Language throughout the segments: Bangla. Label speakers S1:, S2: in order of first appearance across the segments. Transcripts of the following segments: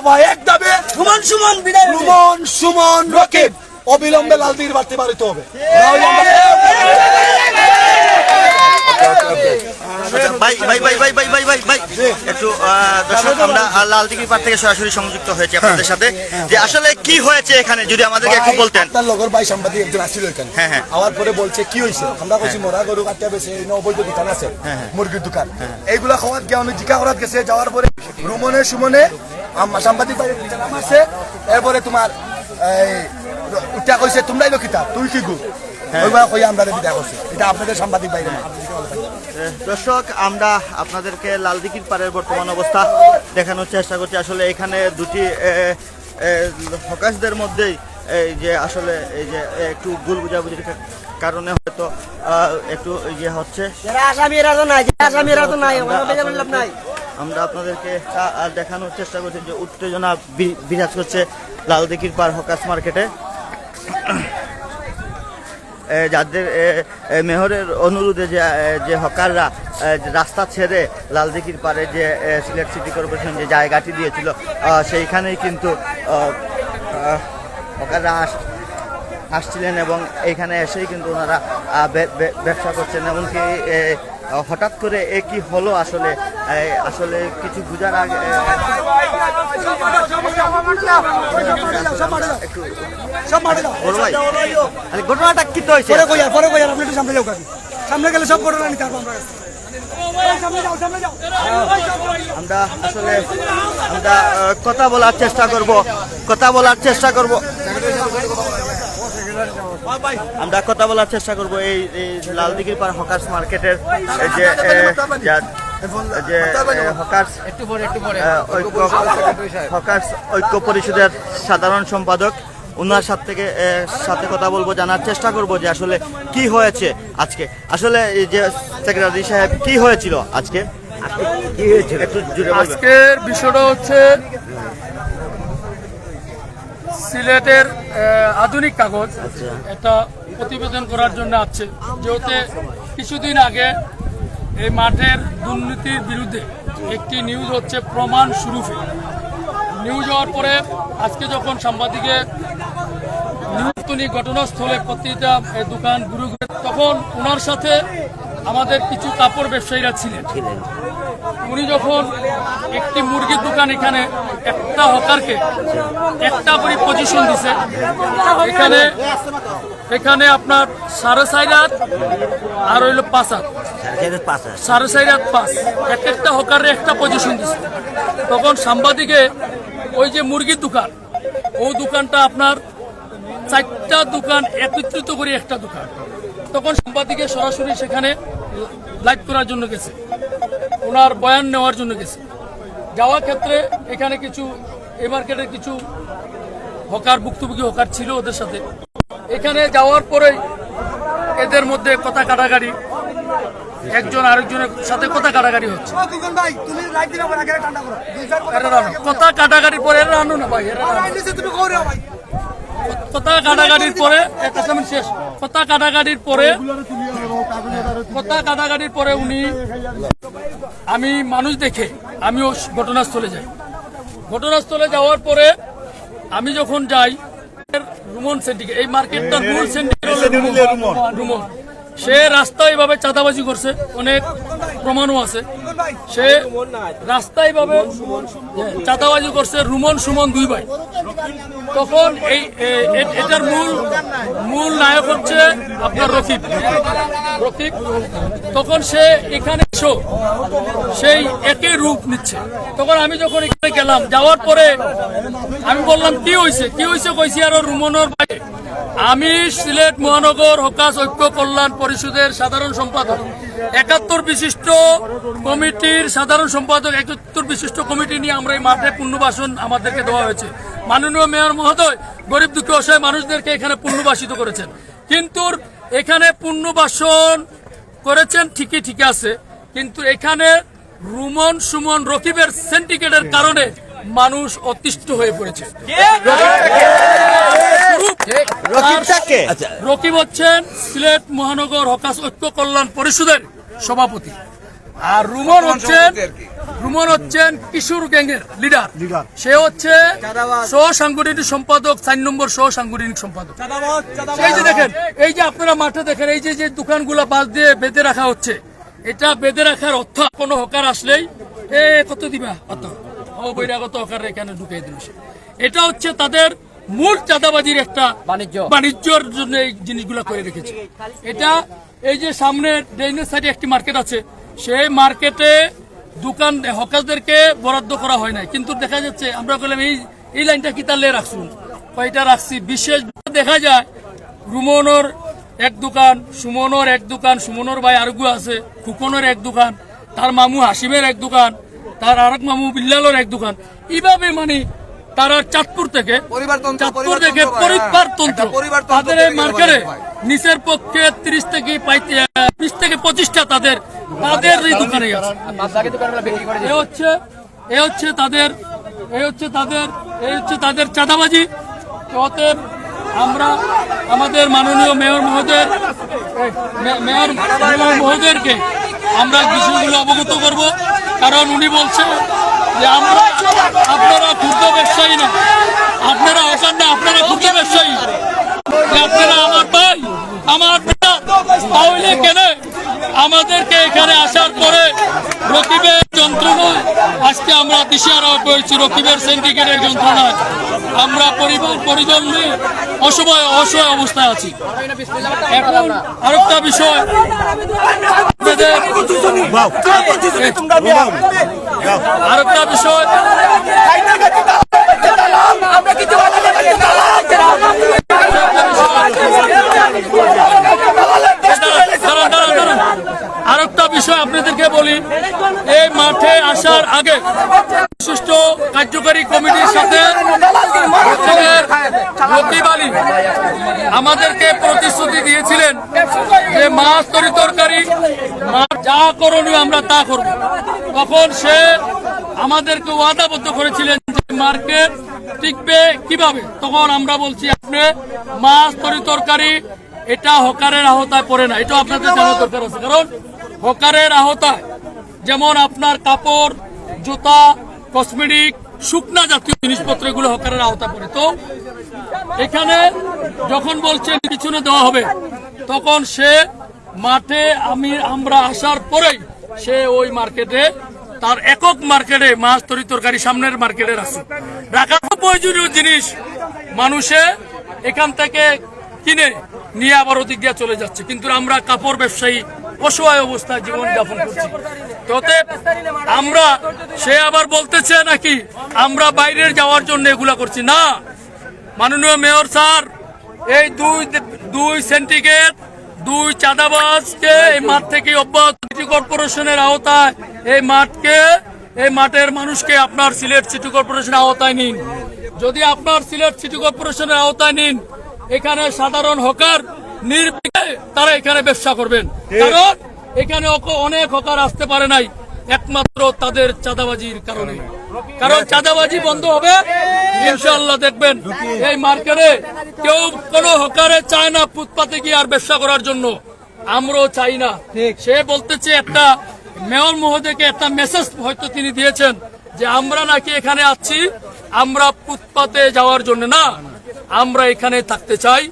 S1: দফায় এক দাবে
S2: সুমন সুমন
S1: সুমন সুমন রকিব। অবিলম্বে লাল দিঘির বাড়তে বাড়িতে হবে।
S3: ভাই ভাই ভাই ভাই ভাই ভাই ভাই ভাই একটু দর্শক আমরা আহ, লালদিঘির পাড় থেকে সরাসরি সংযুক্ত হয়েছে আপনাদের সাথে। যে আসলে কি হয়েছে এখানে যদি আমাদেরকে একটু বলতেন।
S1: আপনার লগর ভাই সাংবাদিক একজন আসছিল এখানে।
S3: হ্যাঁ, হ্যাঁ।
S1: আওয়ার পরে বলছে কি হয়েছে? আমরা কইছি মরা গরু বেছে এই অবৈধ দোকান আছে মুরগির দোকান। এইগুলা খাওয়াত গিয়ে উনি জিকা করাত গেছে যাওয়ার পরে রুমনে সুমনে সাংবাদিক ভাই মারছে এরপরে তোমার এই উঠা কইছে তোমরাই লক্ষিতা তুই কি গু? ওইবার কই আমরা বিদায় করছি। এটা আপনাদের সাংবাদিক বাইরে না
S3: দর্শক আমরা আপনাদেরকে লালদিঘির পাড়ের বর্তমান অবস্থা দেখানোর চেষ্টা করছি। আসলে এখানে দুটি হকাশদের মধ্যেই এই যে আসলে এই যে একটু ভুল বুঝাবুঝির কারণে হয়তো আহ, একটু ইয়ে হচ্ছে।
S2: আসামি এরা নাই আসামি এরা নাই ওখানে বেজার লাভ নাই।
S3: আমরা আপনাদেরকে দেখানোর চেষ্টা করছি যে উত্তেজনা বিরাজ করছে লালদিঘির পাড় হকাস মার্কেটে। যাদের এ, অনুরোধে যে যে হকাররা রাস্তা ছেড়ে লালদিঘির পারে যে সিলেট সিটি কর্পোরেশন যে জায়গাটি দিয়েছিল সেইখানেই কিন্তু হকাররা আস- আসছিলেন এবং এইখানে এসেই কিন্তু ওনারা ব্যবসা করছেন। এমনকি হঠাৎ করে এ কি হলো আসলে? আসলে কিছু বুঝার আগে ঘটনাটা কি তো হয়েছে?
S1: সামনে গেলে সব ঘটনা নিতে পারব আমরা
S3: আমরা আসলে, আমরা কথা বলার চেষ্টা করব, কথা বলার চেষ্টা করব। আমরা কথা বলার চেষ্টা করব। এই লালদিঘির পার হকার্স মার্কেটের এই যে যে হকার্স একটু পরে একটু পরে। ঐক্য হকার্স ঐক্য পরিষদের সাধারণ সম্পাদক ওনার সাথে থেকে সাথে কথা বলব জানার চেষ্টা করব যে আসলে কি হয়েছে আজকে। আসলে এই যে সেক্রেটারি সাহেব কি হয়েছিল আজকে? কি হয়েছিল? একটু জুড়ে বলবেন।
S4: আজকের বিষয়টা হচ্ছে সিলেটের আধুনিক কাগজ একটা প্রতিবেদন করার জন্য আছে। যেহেতু কিছুদিন আগে এই মাঠের দুর্নীতির বিরুদ্ধে একটি নিউজ হচ্ছে প্রমাণ সুরূপে নিউজ হওয়ার পরে আজকে যখন সাংবাদিকের নিউজতনি ঘটনাস্থলে প্রতিটা দোকান ঘুরে তখন ওনার সাথে আমাদের কিছু কাপড় ব্যবসায়ীরা ছিলেন। উনি যখন একটি মুরগির দোকান এখানে একটা হকারকে একটা করে পজিশন দিছে, এখানে এখানে আপনার সাড়ে চার আর হইল পাঁচ হাত। সাড়ে চার পাঁচ। এক একটা হকারে একটা পজিশন দিছে। তখন সাংবাদিকে ওই যে মুরগির দোকান ওই দোকানটা আপনার চারটা দোকান একত্রিত করে একটা দোকান। তখন সাংবাদিকে সরাসরি সেখানে লাইভ করার জন্য গেছে। ওনার বয়ান নেওয়ার জন্য গেছে। যাওয়ার ক্ষেত্রে এখানে কিছু এ মার্কেটের কিছু হকার ভুক্তভোগী হকার ছিল ওদের সাথে। এখানে যাওয়ার পরেই এদের মধ্যে কথা কাটাকাটি একজন আরেকজনের সাথে কথা কাটাকাটি হচ্ছে। কথা কাটাকাটির পরে এরা রানো না ভাই কথা কাটাকাটির পরে শেষ। কথা কাটাকাটির পরে কথা কাটাকাটির পরে উনি আমি মানুষ দেখে আমিও ঘটনাস্থলে যাই। ঘটনাস্থলে যাওয়ার পরে আমি যখন যাই রুমন সেন্টিকে এই মার্কেটটা মূল সেন্টিকে রুমন। সে রাস্তায় এভাবে চাঁদাবাজি করছে, অনেক প্রমাণও আছে। সে রাস্তায় ভাবে চাঁদাবাজি করছে রুমন সুমন দুই ভাই। তখন এই এটার মূল মূল নায়ক হচ্ছে আপনার রকিব রকিব তখন সে এখানে এসো, সেই একই রূপ নিচ্ছে। তখন আমি যখন এখানে গেলাম, যাওয়ার পরে আমি বললাম, কি হয়েছে কি হয়েছে কইছি, আরও রুমনোর ভাই আমি সিলেট মহানগর হকাস ঐক্য কল্যাণ পরিষদের সাধারণ সম্পাদক। একাত্তর বিশিষ্ট কমিটির সাধারণ সম্পাদক, একাত্তর বিশিষ্ট কমিটি নিয়ে আমরা এই মাঠে পুণ্যবাসন আমাদেরকে দেওয়া হয়েছে। মাননীয় মেয়র মহোদয়, গরিব দুঃখী অসহায় মানুষদেরকে এখানে পুণ্যবাসিত করেছেন। কিন্তু এখানে পুণ্যবাসন করেছেন ঠিকই ঠিক আছে, কিন্তু এখানে রুমন সুমন রকিবের সেন্টিকেটের কারণে মানুষ অতিষ্ঠ হয়ে পড়েছে। রকিব হচ্ছেন সিলেট মহানগর হকাস ঐক্য কল্যাণ পরিষদের সভাপতি। আর রুমন হচ্ছেন রুমন হচ্ছেন কিশোর গ্যাংয়ের লিডার। সে হচ্ছে সহ সাংগঠনিক সম্পাদক চার নম্বর সহ সাংগঠনিক সম্পাদক এই যে দেখেন এই যে আপনারা মাঠে দেখেন এই যে যে দোকানগুলো বাস দিয়ে বেঁধে রাখা হচ্ছে এটা বেঁধে রাখার অর্থ কোনো হকার আসলেই এ কত দিবা? অত। ও বৈরাগত হকার এখানে ঢুকিয়ে দিল এটা হচ্ছে তাদের মূল চাঁদাবাজির একটা বাণিজ্য। বাণিজ্যর জন্য এই জিনিসগুলো করে রেখেছে। এটা এই যে সামনে ড্রেনের সাইডে একটি মার্কেট আছে সেই মার্কেটে দোকান হকারদেরকে বরাদ্দ করা হয় নাই। কিন্তু দেখা যাচ্ছে আমরা বললাম এই এই লাইনটা কি তাহলে রাখছুন? কয়টা রাখছি? বিশেষ দেখা যায় রুমনোর এক দোকান সুমনোর এক দোকান সুমনোর ভাই আরগু আছে খুকনের এক দোকান তার মামু হাসিমের এক দোকান তার আরেক মামু বিল্লালের এক দোকান। এইভাবে মানে তারা চাঁদপুর থেকে চাঁদপুর থেকে
S5: পরিবারতন্ত্র হ্যাঁ।
S4: পরিবারতন্ত্র। তাদের এই মার্কেটে নিচের পক্ষে ত্রিশ থেকে বিশ থেকে পঁচিশটা তাদের তাদের এই দোকানে আছে। এ হচ্ছে এ হচ্ছে তাদের এ হচ্ছে তাদের এই হচ্ছে তাদের চাঁদাবাজি। অতএব আমরা আমাদের মাননীয় মেয়র মহোদয় এই, মে- মেয়র মেয়র মহোদয়কে আমরা বিষয়গুলো অবগত করব। কারণ উনি বলছে যে আমরা আপনারা ক্ষুদ্র ব্যবসায়ী না। আপনারা অকার না, আপনারা ক্ষুদ্র ব্যবসায়ী। আপনারা আমার ভাই, আমার তাহলে কেন আমাদেরকে এখানে আসার পরে রকিবের আজকে আমরা দিশারা পেয়েছি রকিবের সিন্ডিকেটের যন্ত্রণায় আমরা পরিবার পরিজন নিয়ে অসহায় অসহায় অবস্থায় আছি। এখন আরেকটা বিষয়। আর আরেকটা বিষয় দাঁড়ান, দাঁড়ান, দাঁড়ান। আরেকটা বিষয় আপনাদেরকে বলি এই মাঠে আসার আগে বিশিষ্ট কার্যকারী কমিটির সাথে আমাদেরকে প্রতিশ্রুতি দিয়েছিলেন যে মাছ তরি তরকারি যা করণীয় আমরা তা করব। তখন সে আমাদেরকে ওয়াদাবদ্ধ করেছিলেন যে মার্কেট টিকবে কীভাবে। তখন আমরা বলছি, আপনি মাছ তরি তরকারি, এটা হকারের আহতায় পড়ে না। এটা আপনাদের জানা দরকার আছে। কারণ হকারের আওতায় যেমন আপনার কাপড় জুতা, কসমেটিক, শুকনা জাতীয় জিনিসপত্র এগুলো হকারের আওতা পড়ে তো এখানে যখন বলছে পিছনে দেওয়া হবে, তখন সে মাঠে আমি, আমরা আসার পরেই সে ওই মার্কেটে, তার একক মার্কেটে মাছ তরি তরকারি সামনের মার্কেটে রাখছে রাখার প্রয়োজনীয় জিনিস, মানুষে এখান থেকে কিনে নিয়ে আবার ওদিক দিয়ে চলে যাচ্ছে। কিন্তু আমরা কাপড় ব্যবসায়ী অসহায় অবস্থায় জীবন যাপন করছি। ততে আমরা সে আবার বলতেছে নাকি আমরা বাইরে যাওয়ার জন্য এগুলা করছি। না। মাননীয় মেয়র স্যার এই দুই দুই সেন্টিগ্রেড দুই চাঁদাবাজকে এই মাঠ থেকে অব্যাহত সিটি কর্পোরেশনের আওতায় এই মাঠকে এই মাঠের মানুষকে আপনার সিলেট সিটি কর্পোরেশনের আওতায় নিন। যদি আপনার সিলেট সিটি কর্পোরেশনের আওতায় নিন এখানে সাধারণ হকার নির্বিঘ্নে তারা এখানে ব্যবসা করবেন। কারণ এখানে অনেক হকার আসতে পারে নাই একমাত্র তাদের চাঁদাবাজির কারণে। কারণ চাঁদাবাজি বন্ধ হবে ইনশাল্লাহ দেখবেন এই মার্কেটে কেউ কোনো হকারে চায় না ফুটপাতে গিয়ে আর ব্যবসা করার জন্য। আমরাও চাই না। সে বলতেছে একটা মেয়র মহোদয়কে একটা মেসেজ হয়তো তিনি দিয়েছেন যে আমরা নাকি এখানে আছি আমরা ফুটপাতে যাওয়ার জন্য না আমরা এখানে থাকতে চাই।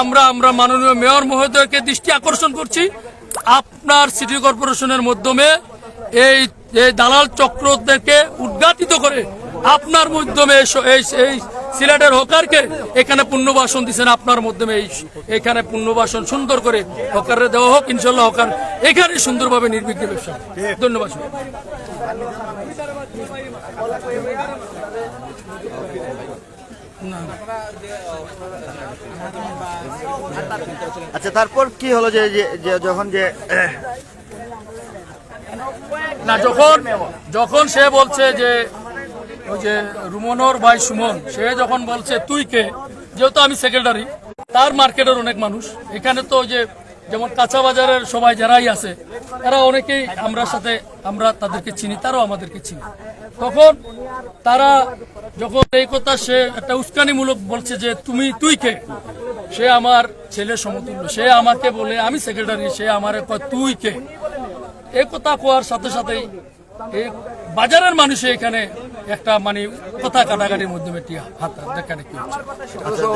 S4: আমরা আমরা মাননীয় মেয়র মহোদয়কে দৃষ্টি আকর্ষণ করছি আপনার সিটি কর্পোরেশনের মাধ্যমে এই এই দালাল চক্রদেরকে উদ্ঘাটিত করে আপনার মাধ্যমে এই সিলেটের হকারকে এখানে পুণ্যবাসন দিচ্ছেন আপনার মাধ্যমে এই, এখানে পুণ্যবাসন সুন্দর করে হকারে দেওয়া হোক ইনশাল্লাহ হকার এখানে সুন্দরভাবে নির্বিঘ্নে ব্যবসা। ধন্যবাদ
S3: আচ্ছা তারপর কি হলো যে যখন যে,
S4: না, যখন যখন সে বলছে যে, ওই যে রুমনোর ভাই সুমন, সে যখন বলছে, তুই কে? যেহেতু আমি সেক্রেটারি তার মার্কেটের অনেক মানুষ। এখানে তো ওই যে যেমন কাঁচা বাজারের সবাই যারাই আছে এরা অনেকেই আমরা সাথে, আমরা তাদেরকে চিনি, তারাও আমাদেরকে চিনি। তখন তারা যখন এই কথা সে একটা উস্কানিমূলক বলছে যে, তুমি, তুই কে? সে আমার ছেলে সমতুল্য, সে আমাকে বলে, আমি সেক্রেটারি সে আমার তুই কে? এই কথা কোয়ার সাথে সাথেই বাজারের মানুষে এখানে একটা মানে কথা কাটাকাটির মাধ্যমে হাত
S3: আচ্ছা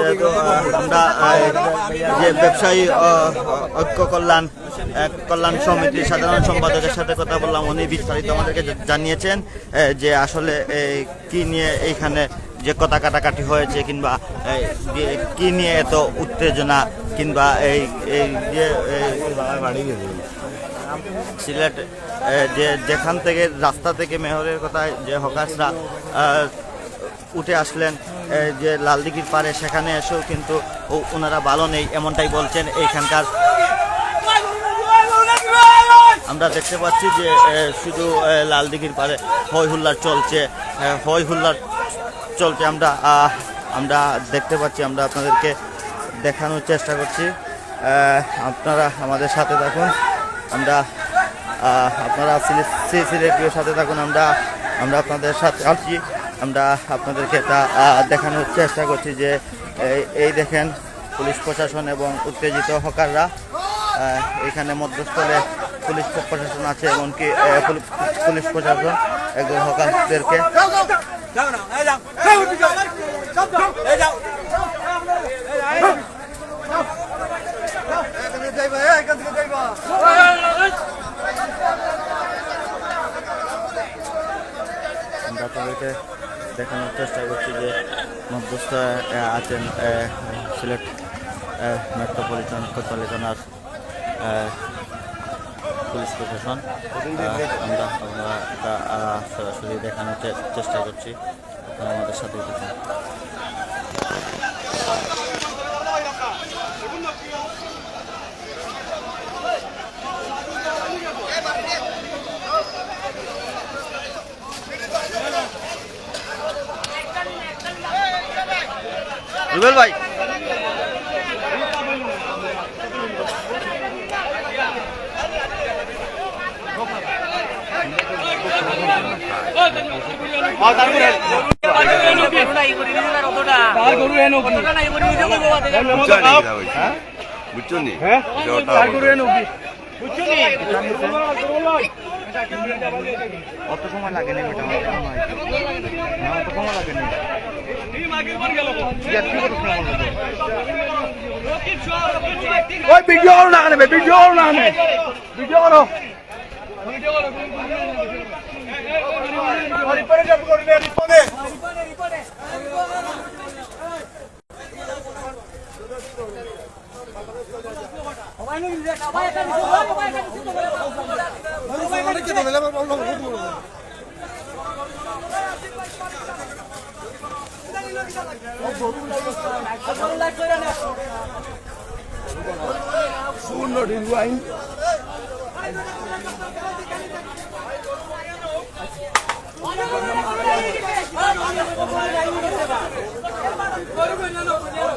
S3: ব্যবসায়ী ঐক্য কল্যাণ কল্যাণ সমিতির সাধারণ সম্পাদকের সাথে কথা বললাম, উনি বিস্তারিত আমাদেরকে জানিয়েছেন যে আসলে কি নিয়ে এইখানে যে কথা কাটাকাটি হয়েছে কিংবা কি নিয়ে এত উত্তেজনা, কিংবা এই যে সিলেট যে যেখান থেকে, রাস্তা থেকে মেহরের কথায় যে হকাসরা উঠে আসলেন যে লালদিঘির পারে সেখানে এসেও কিন্তু ওনারা ভালো নেই, এমনটাই বলছেন এইখানকার। আমরা দেখতে পাচ্ছি যে শুধু লালদিঘির পারে হই হুল্লার চলছে হই হুল্লার চলছে আমরা আমরা দেখতে পাচ্ছি, আমরা আপনাদেরকে দেখানোর চেষ্টা করছি। আপনারা আমাদের সাথে থাকুন। আমরা আপনারা সিলেটির সাথে থাকুন আমরা আমরা আপনাদের সাথে আছি আমরা আপনাদেরকে তা দেখানোর চেষ্টা করছি যে এই- এই দেখেন পুলিশ প্রশাসন এবং উত্তেজিত হকাররা এখানে মধ্যস্থলে পুলিশ প্রশাসন আছে এমনকি পুলিশ প্রশাসন একজন হকারদেরকে আমরা আপনাদেরকে দেখানোর চেষ্টা করছি যে মধ্যস্থ আছেন সিলেট মেট্রোপলিটন মেট্রোপলিটনার পুলিশ প্রশাসন। আমরা আমরা এটা সরাসরি দেখানোর চেষ্টা করছি। আপনারা আমাদের সাথে থাকুন। রুবেল ভাই।
S5: বুঝছ নি
S3: অত সময় লাগেনি ম্যাডাম অত সময়। হ্যাঁ, অত সময় লাগেনি। একটু কত সময় লাগবে?
S1: ওই ভিডিও করো না কেন ভিডিও করো না কেন ভিডিও করো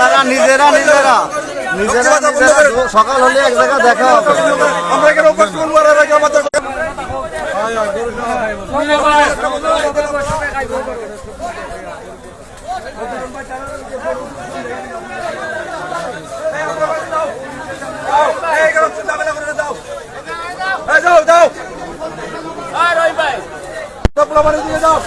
S3: আপনারা নিজেরা নিজেরা। নিজেরা নিজেরা। সকাল হলে এক জায়গায় দেখা হবে।
S1: আমরা এখানে হব, আর এর আগে আমাদের এই, এখানে ঝামেলা করে দাও। এই, যাও,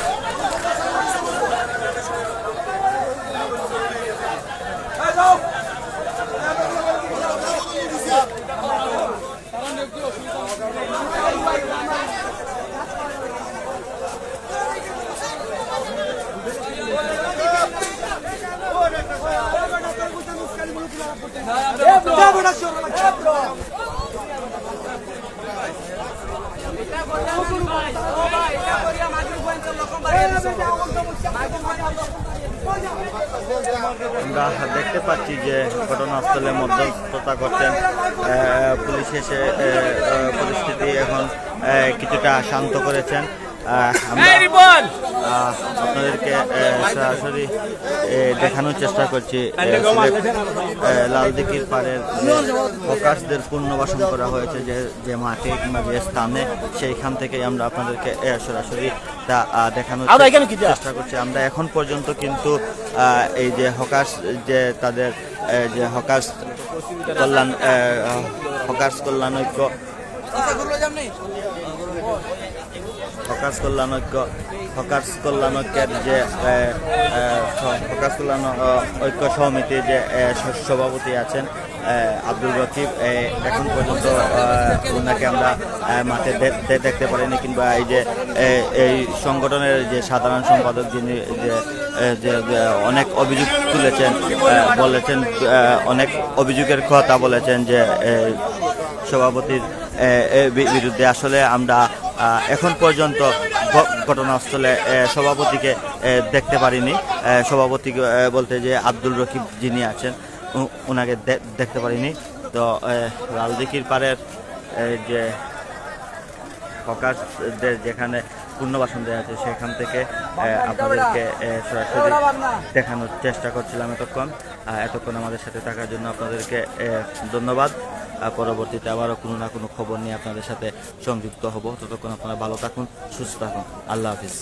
S3: আমরা দেখতে পাচ্ছি যে ঘটনাস্থলে মধ্যস্থতা করছেন পুলিশ এসে পরিস্থিতি এখন কিছুটা শান্ত করেছেন। আহ আপনাদেরকে সরাসরি দেখানোর চেষ্টা করছি লালদিঘির পাড়ের যে পুনর্বাসন করা হয়েছে যে যে মাঠে কিংবা যে স্থানে সেইখান থেকে আমরা আপনাদেরকে সরাসরি তা দেখানোর চেষ্টা করছি। আমরা এখন পর্যন্ত কিন্তু এই যে হকার্স যে তাদের যে হকার্স কল্যাণ আহ, হকার্স কল্যাণ ঐক্য হকার্স কল্যাণ ঐক্য হকার্স কল্যাণ ঐক্যের যে হকার্স কল্যাণ ঐক্য সমিতির যে সভাপতি আছেন আব্দুল রকিব এখন পর্যন্ত ওনাকে আমরা মাঠে দেখতে পারিনি কিংবা এই যে এই সংগঠনের যে সাধারণ সম্পাদক যিনি যে অনেক অভিযোগ তুলেছেন বলেছেন অনেক অভিযোগের কথা বলেছেন যে সভাপতির বিরুদ্ধে। আসলে আমরা এখন পর্যন্ত ঘটনাস্থলে সভাপতিকে দেখতে পারিনি। এ, সভাপতি বলতে যে আব্দুল রকিব যিনি আছেন ওনাকে দেখতে পারিনি। তো এ, লালদিঘির পাড়ের যে হকারদের যেখানে পুনর্বাসন দেওয়া আছে সেখান থেকে আপনাদেরকে সরাসরি দেখানোর চেষ্টা করছিলাম এতক্ষণ। এতক্ষণ আমাদের সাথে থাকার জন্য আপনাদেরকে ধন্যবাদ। পরবর্তীতে আবারও কোনো না কোনো খবর নিয়ে আপনাদের সাথে সংযুক্ত হব। ততক্ষণ আপনারা ভালো থাকুন, সুস্থ থাকুন। আল্লাহ হাফিজ।